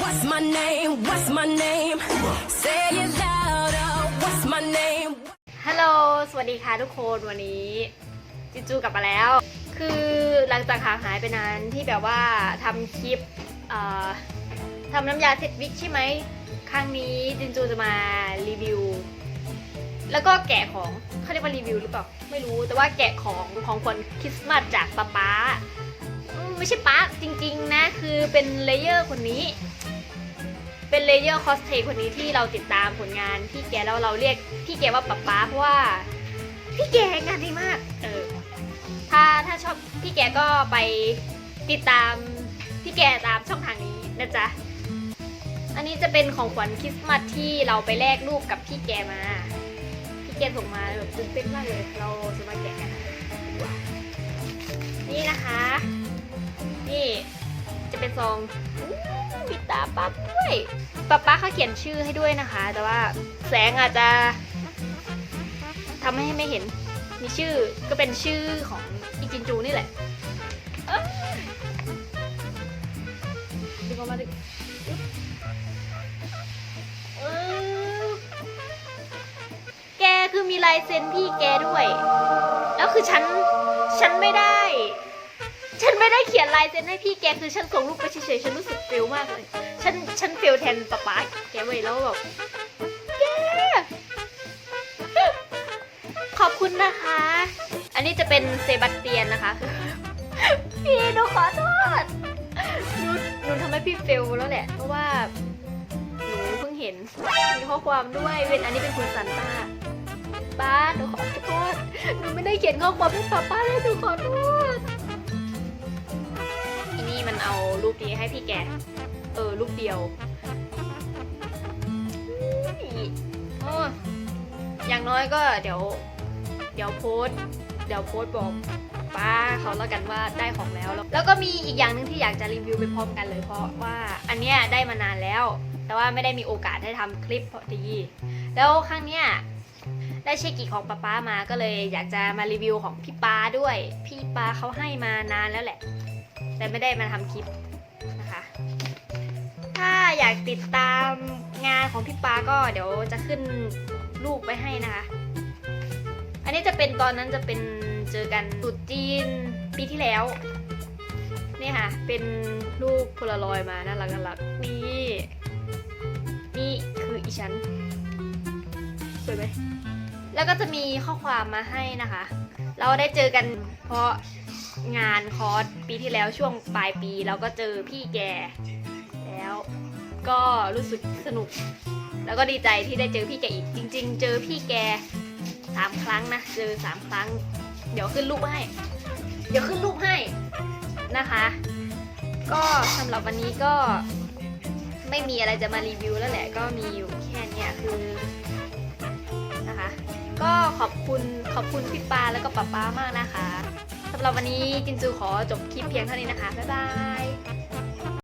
What's my name? What's my name? Say it louder. What's my name? ฮัลโหล สวัสดีค่ะทุกคนวันนี้จิจูกลับมาแล้ว คือหลังจากห่างหายไปนานที่แบบว่าทำคลิปทำน้ำยาเซ็ตวิกใช่ไหม ครั้งนี้จินจูจะมารีวิว แล้วก็แกะของเขาเรียกว่ารีวิวหรือเปล่า ไม่รู้ แต่ว่าแกะของของขวัญคริสต์มาสจากป๊าป๊าไม่ใช่ป๊าจริงๆนะ คือเป็นเลเยอร์คนนี้ เป็นเลเยอร์คอสเพย์คนนี้ที่เราติดตามผลงานพี่แกแล้วเราเรียกพี่แกว่าป๊าป๊าเพราะว่า พี่แกงานดีมาก เออ ถ้าถ้าชอบพี่แกก็ไปติดตามพี่แกตามช่องทางนี้นะจ๊ะ อันนี้จะเป็นของขวัญคริสต์มาสที่เราไปแลกรูปกับพี่แกมา พี่แกส่งมาแบบตื่นเต้นมากเลย เราจะมาแกะกัน นี่นะคะ นี่ เป็นซองอู้ปิดตาปั๊บด้วยป๊าป๊าเขาเขียนชื่อให้ด้วยนะคะ แต่ว่าแสงอาจจะทำให้ไม่เห็น มีชื่อก็เป็นชื่อของอีจินจูนี่แหละดึงออกมาดิแกคือมีลายเซ็นพี่แกด้วย แล้วคือฉัน ฉันไม่ได้ ฉันไม่ได้เขียนลายเซ็นให้พี่แกคือฉันส่งรูปไปเฉยๆฉันรู้สึกฟิลมากเลย ฉันฉันฟิลแทนป๊าป๊าแกไว้แล้วแบบแกขอบคุณนะคะ อันนี้จะเป็นเซบาสเตียนนะคะ พี่หนูขอโทษหนูหนูทำให้พี่เฟลแล้วแหละ เพราะว่าหนูเพิ่งเห็นมีข้อความด้วยเป็นอันนี้เป็นคุณซันต้าป้าหนูขอโทษหนูไม่ได้เขียนข้อความให้ป้าป้าเลยหนูขอโทษ มันเอารูปนี้ให้พี่แกเออรูปเดียวอยโอ้ยอย่างน้อยก็เดี๋ยว เดี๋ยวโพสเดี๋ยวโพสบอกป้าเขาแล้วกันว่าได้ของแล้ว แล้วก็มีอีกอย่างหนึ่งที่อยากจะรีวิวไปพร้อมกันเลยเพราะว่าอันเนี้ยได้มานานแล้ว แต่ว่าไม่ได้มีโอกาสได้ทำคลิปพอดี แล้วครั้งเนี้ยได้เชคกิของป้าป้ามาก็เลยอยากจะมารีวิวของพี่ป้าด้วย พี่ป้าเขาให้มานานแล้วแหละ แต่ไม่ได้มาทำคลิปนะคะ ถ้าอยากติดตามงานของพี่ปาก็เดี๋ยวจะขึ้นรูปไว้ให้นะคะ อันนี้จะเป็นตอนนั้นจะเป็นเจอกันตรุษจีนปีที่แล้ว นี่ค่ะ เป็นรูปพลรอยมาน่ารักน่ารักนี่นี่คืออีฉันสวยไหมแล้วก็จะมีข้อความมาให้นะคะ เราได้เจอกันเพราะ งานคอร์สปีที่แล้วช่วงปลายปีเราก็เจอพี่แกแล้วก็รู้สึกสนุก แล้วก็ดีใจที่ได้เจอพี่แกอีกจริง ๆ เจอพี่แกสามครั้งนะเจอสามครั้ง เดี๋ยวขึ้นรูปให้ เดี๋ยวขึ้นรูปให้นะคะ ก็สำหรับวันนี้ก็ไม่มีอะไรจะมารีวิวแล้วแหละก็มีอยู่แค่เนี้ยคือนะคะ ก็ขอบคุณขอบคุณพี่ปาแล้วก็ป๊าป๊ามากนะคะ สำหรับวันนี้จินจูขอจบคลิปเพียงเท่านี้นะคะ บ๊ายบาย